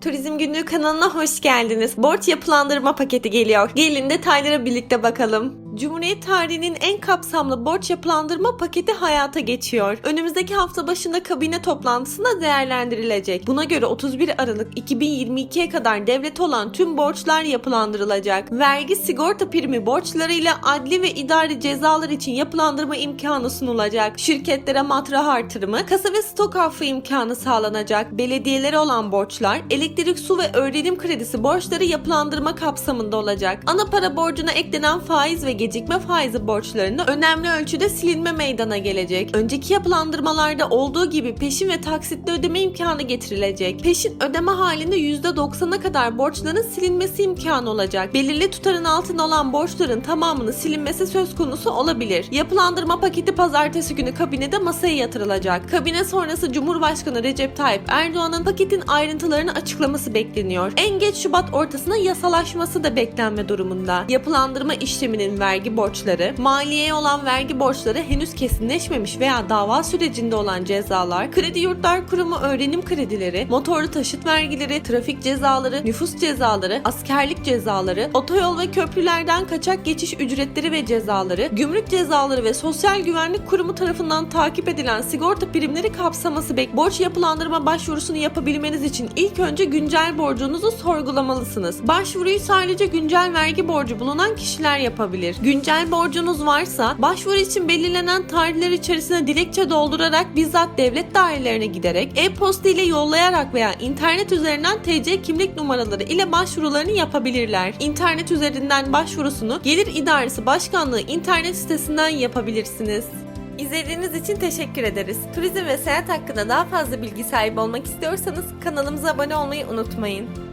Turizm Günlüğü kanalına hoş geldiniz. Borç yapılandırma paketi geliyor. Gelin detaylara birlikte bakalım. Cumhuriyet tarihinin en kapsamlı borç yapılandırma paketi hayata geçiyor. Önümüzdeki hafta başında kabine toplantısında değerlendirilecek. Buna göre 31 Aralık 2022'ye kadar devlete olan tüm borçlar yapılandırılacak. Vergi, sigorta primi borçlarıyla adli ve idari cezalar için yapılandırma imkanı sunulacak. Şirketlere matrah artırımı, kasa ve stok affı imkanı sağlanacak. Belediyelere olan borçlar, elektrik, su ve öğrenim kredisi borçları yapılandırma kapsamında olacak. Ana para borcuna eklenen faiz ve gecikme faizi borçlarında önemli ölçüde silinme meydana gelecek. Önceki yapılandırmalarda olduğu gibi peşin ve taksitli ödeme imkanı getirilecek. Peşin ödeme halinde %90'a kadar borçların silinmesi imkanı olacak. Belirli tutarın altında olan borçların tamamının silinmesi söz konusu olabilir. Yapılandırma paketi pazartesi günü kabinede masaya yatırılacak. Kabine sonrası Cumhurbaşkanı Recep Tayyip Erdoğan'ın paketin ayrıntılarını açıklaması bekleniyor. En geç Şubat ortasına yasalaşması da beklenme durumunda. Yapılandırma işleminin vergi borçları, maliyeye olan vergi borçları henüz kesinleşmemiş veya dava sürecinde olan cezalar, kredi yurtlar kurumu öğrenim kredileri, motorlu taşıt vergileri, trafik cezaları, nüfus cezaları, askerlik cezaları, otoyol ve köprülerden kaçak geçiş ücretleri ve cezaları, gümrük cezaları ve Sosyal Güvenlik Kurumu tarafından takip edilen sigorta primleri kapsaması bek borç yapılandırma başvurusunu yapabilmeniz için ilk önce güncel borcunuzu sorgulamalısınız. Başvuruyu sadece güncel vergi borcu bulunan kişiler yapabilir. Güncel borcunuz varsa başvuru için belirlenen tarihler içerisinde dilekçe doldurarak bizzat devlet dairelerine giderek e-posta ile yollayarak veya internet üzerinden TC kimlik numaraları ile başvurularını yapabilirler. İnternet üzerinden başvurusunu Gelir İdaresi Başkanlığı internet sitesinden yapabilirsiniz. İzlediğiniz için teşekkür ederiz. Turizm ve seyahat hakkında daha fazla bilgi sahibi olmak istiyorsanız kanalımıza abone olmayı unutmayın.